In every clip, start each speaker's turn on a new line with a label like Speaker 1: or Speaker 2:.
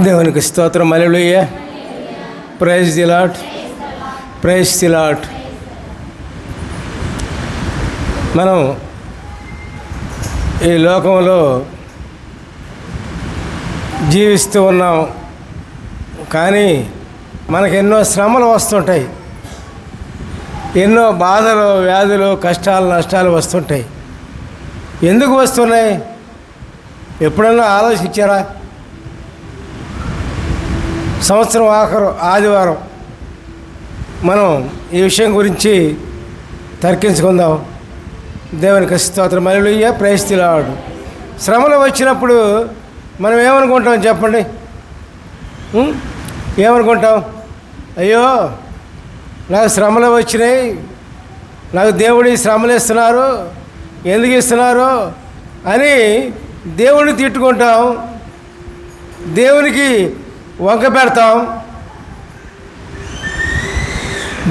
Speaker 1: దేవునికి స్తోత్రం. Hallelujah praise the lord praise the lord మనం ఈ లోకంలో జీవిస్తూ ఉన్నాం. కానీ మనకు ఎన్నో శ్రమలు వస్తుంటాయి. ఎన్నో బాధలు వ్యాధులు కష్టాలు నష్టాలు వస్తుంటాయి. ఎందుకు వస్తున్నాయి? ఎప్పుడన్నా ఆలోచించారా? సంవత్సరం ఆఖరు ఆదివారం మనం ఈ విషయం గురించి తర్కించుకుందాం. దేవునికి స్తోత్రం. మళ్ళీ ప్రయస్తిలాడు శ్రమలు వచ్చినప్పుడు మనం ఏమనుకుంటాం చెప్పండి? ఏమనుకుంటాం? అయ్యో నాకు శ్రమలు వచ్చినాయి. నాకు దేవుడి శ్రమలు ఇస్తున్నారు. ఎందుకు ఇస్తున్నారు అని దేవుణ్ణి తిట్టుకుంటాం. దేవునికి వంక పెడతాం.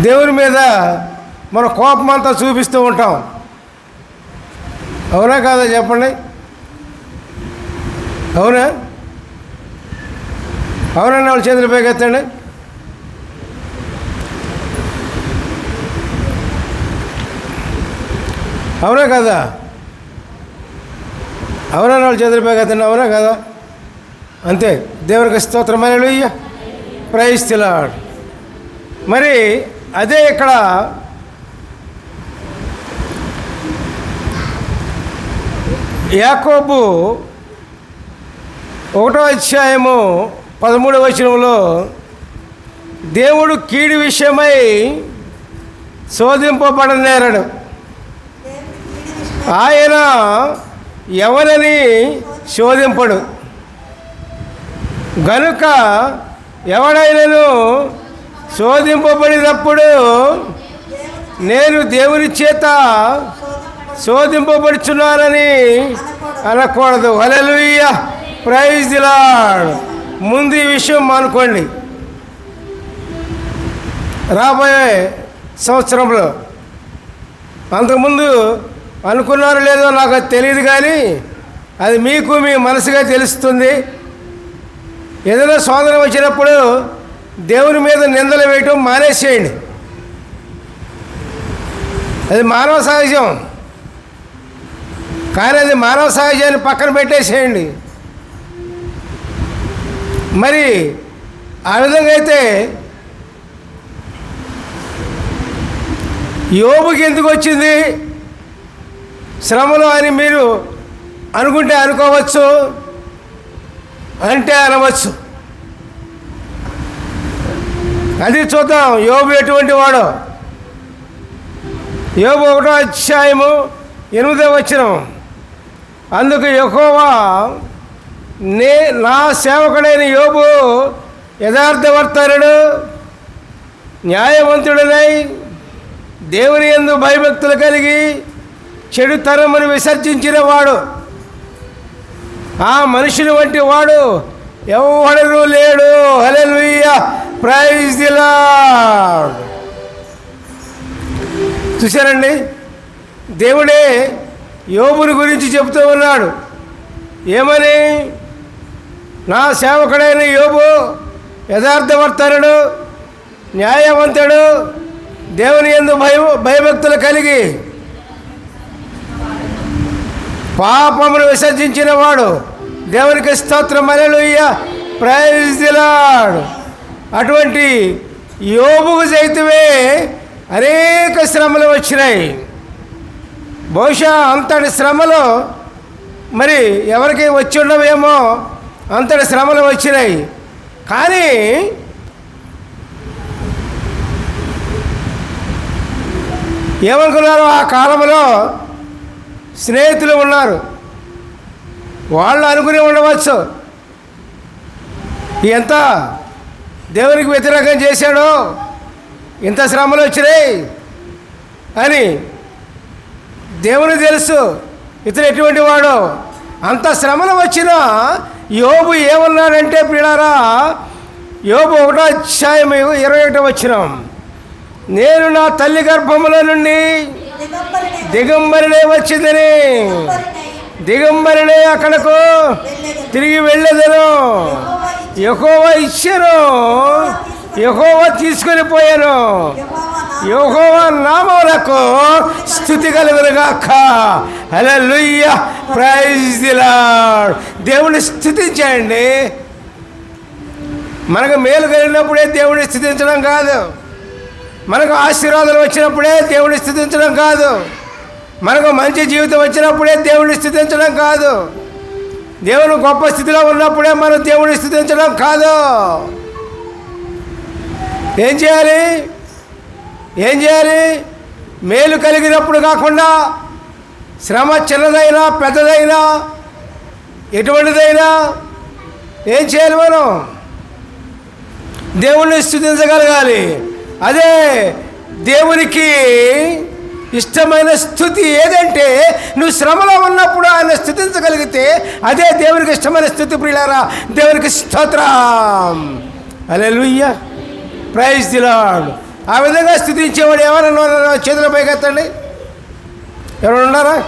Speaker 1: దేవుని మీద మన కోపం అంతా చూపిస్తూ ఉంటాం. అవునా కాదా చెప్పండి? అవునా? అవునన్నా వాళ్ళు చేతులు పైకెత్తండి. అవునా కదా? అవునా వాళ్ళు చేతులు పైకెత్తండి. అవునా కదా? అంతే. దేవునికి స్తోత్రమైన ప్రయిస్తున్నాడు మరి అదే ఇక్కడ యాకోబు ఒకటో అధ్యాయము పదమూడవ వచనంలో దేవుడు కీడు విషయమై శోధింపబడనేరడు. ఆయన ఎవరిని శోధింపడు? గనుక ఎవడైనను శోధింపబడినప్పుడు నేను దేవుని చేత శోధింపబడుచున్నానని అనకూడదు. హలలుయ్య ప్రైజ్ లాడ్ ముందు ఈ విషయం అనుకోండి రాబోయే సంవత్సరంలో అంతకుముందు అనుకున్నారో లేదో నాకు తెలియదు కానీ అది మీకు మీ మనసుగా తెలుస్తుంది. ఏదైనా శోధన వచ్చినప్పుడు దేవుని మీద నిందలు వేయటం మానేసేయండి. అది మానవ సహజం. కానీ అది మానవ సహజాన్ని పక్కన పెట్టేసేయండి. మరి ఆ విధంగా అయితే యోబుకి ఎందుకు వచ్చింది? శ్రమలో అని మీరు అనుకుంటే అనుకోవచ్చు. అంటే అనవచ్చు. అది చూద్దాం. యోబు ఎటువంటి వాడు? యోబు ఒకటో అధ్యాయము ఎనిమిదో వచ్చినం అందుకు యెహోవా నే నా సేవకుడైన యోబు యథార్థవర్తనుడు న్యాయవంతుడనై దేవుని ఎందు భయభక్తులు కలిగి చెడుతరమును విసర్జించిన వాడు. ఆ మనుషుని వంటి వాడు ఎవడను లేడు. హలెలుయ్య ప్రైజ్ ది చూశారండి? దేవుడే యోబుని గురించి చెబుతూ ఉన్నాడు. ఏమని? నా సేవకుడైన యోబు యథార్థవర్తనుడు న్యాయవంతుడు దేవుని ఎందు భయ భయభక్తులు కలిగి పాపమును విసర్జించిన వాడు దేవునికి స్తోత్రం అలెలుయ్య ప్రైజ్ అటువంటి యోబుకు సైతమే అనేక శ్రమలు వచ్చినాయి. బహుశా అంతటి శ్రమలు మరి ఎవరికి వచ్చి ఉండవేమో అంతటి శ్రమలు వచ్చినాయి. కానీ ఏమనుకున్నారు ఆ కాలంలో స్నేహితులు ఉన్నారు. వాళ్ళు అనుకుని ఉండవచ్చు. ఎంత దేవునికి వ్యతిరేకం చేశాడో ఇంత శ్రమలు వచ్చినాయి అని దేవుని తెలుసు. ఇతను ఎటువంటి వాడు? అంత శ్రమలు వచ్చినా యోబు ఏమన్నాడంటే పిల్లారా యోబు ఒకటో అధ్యాయం ఇరవై ఒకటో వచ్చినాం నేను నా తల్లి గర్భముల నుండి దిగంబరినే వచ్చిందని. దిగంబరినే అక్కడకు తిరిగి వెళ్ళేదను. యహోవా ఇచ్చాను యహోవా తీసుకొని పోయాను
Speaker 2: యెహోవా
Speaker 1: నామములకు స్థుతి కలుగునుగాక. హల్లెలూయ. Praise the lord. దేవుని స్థుతించండి మనకు మేలు కలిగినప్పుడే దేవుని స్థుతించడం కాదు. మనకు ఆశీర్వాదాలు వచ్చినప్పుడే దేవుడిని స్థుతించడం కాదు. మనకు మంచి జీవితం వచ్చినప్పుడే దేవుడిని స్థుతించడం కాదు. దేవుడు గొప్ప స్థితిలో ఉన్నప్పుడే మనం దేవుడిని స్థుతించడం కాదు. ఏం చేయాలి? ఏం చేయాలి? మేలు కలిగినప్పుడు కాకుండా శ్రమ చిన్నదైనా పెద్దదైనా ఎటువంటిదైనా ఏం చేయాలి మనం? దేవుణ్ణి స్థుతించగలగాలి. అదే దేవునికి ఇష్టమైన స్థుతి ఏదంటే నువ్వు శ్రమలో ఉన్నప్పుడు ఆయన స్థుతించగలిగితే అదే దేవునికి ఇష్టమైన స్థుతి ప్రియులారా. దేవునికి స్తోత్రం. అలే లుయ్య ప్రైజ్ దిలాడు ఆ విధంగా స్థుతించేవాడు ఎవరైనా ఉన్నారా? చేతుల పైకెత్తండి ఎవరు ఉన్నారా?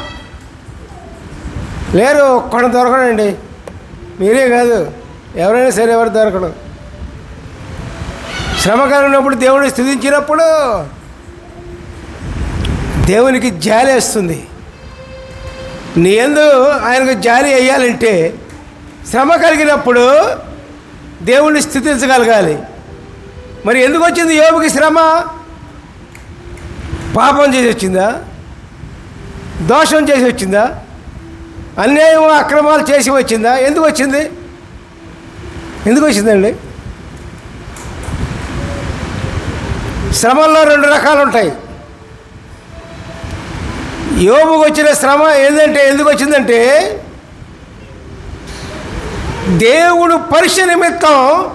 Speaker 1: లేరు ఒక్కడ దొరకడండి. మీరే కాదు. ఎవరైనా సరే ఎవరు దొరకడం? శ్రమ కలిగినప్పుడు దేవుడిని స్థుతించినప్పుడు దేవునికి జాలి వేస్తుంది. నీ ఎందు ఆయనకు జాలి వేయాలంటే శ్రమ కలిగినప్పుడు దేవుణ్ణి స్థుతించగలగాలి. మరి ఎందుకు వచ్చింది యోగుకి శ్రమ? పాపం చేసి వచ్చిందా? దోషం చేసి వచ్చిందా? అన్యాయం అక్రమాలు చేసి వచ్చిందా? ఎందుకు వచ్చింది? ఎందుకు వచ్చిందండి? శ్రమల్లో రెండు రకాలు ఉంటాయి. యోగుకు వచ్చిన శ్రమ ఏంటంటే ఎందుకు వచ్చిందంటే దేవుడు పరీక్ష నిమిత్తం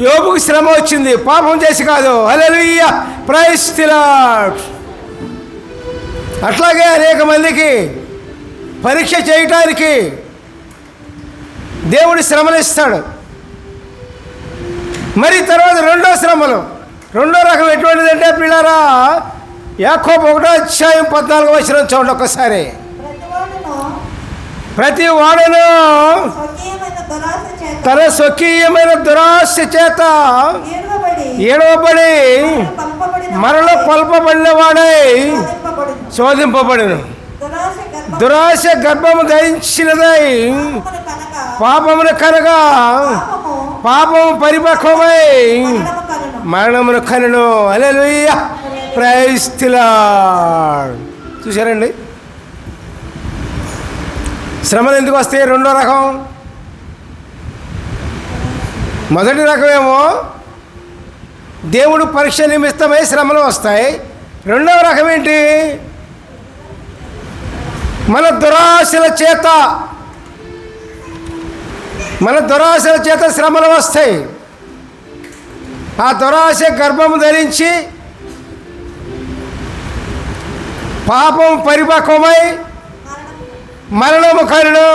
Speaker 1: యోగుకు శ్రమ వచ్చింది. పాపం చేసి కాదు. అలలుయ్య ప్రైస్తిలాడ్ అట్లాగే అనేక మందికి పరీక్ష చేయటానికి దేవుడు శ్రమనిస్తాడు. మరి తర్వాత రెండో శ్రమలు. రెండో రకం ఎటువంటిదంటే పిల్లరా యాకోబు ఒకటో అధ్యాయం పద్నాలుగు వచ్చిన చూడండి ఒక్కసారి.
Speaker 2: ప్రతి వాడును
Speaker 1: తన స్వకీయమైన దురాశ చేత
Speaker 2: ఏడవబడి
Speaker 1: మరణ కొల్పబడిన వాడై
Speaker 2: శోధింపబడిను. దురాశ
Speaker 1: గర్భము ధరించినదై పాపమును కనగా
Speaker 2: పాపము
Speaker 1: పరిపక్వమై మరణమును కనును. అలెలుయ్య ప్రైస్తిలా చూశారండి? శ్రమలు ఎందుకు వస్తాయి? రెండో రకం. మొదటి రకమేమో దేవుడు పరీక్ష నిమిత్తమై శ్రమలు వస్తాయి. రెండవ రకం ఏంటి? మన దురాశల చేత మన దురాశల చేత శ్రమలు వస్తాయి. ఆ దురాశ గర్భము ధరించి పాపం పరిపక్వమై
Speaker 2: మరణము
Speaker 1: మరణము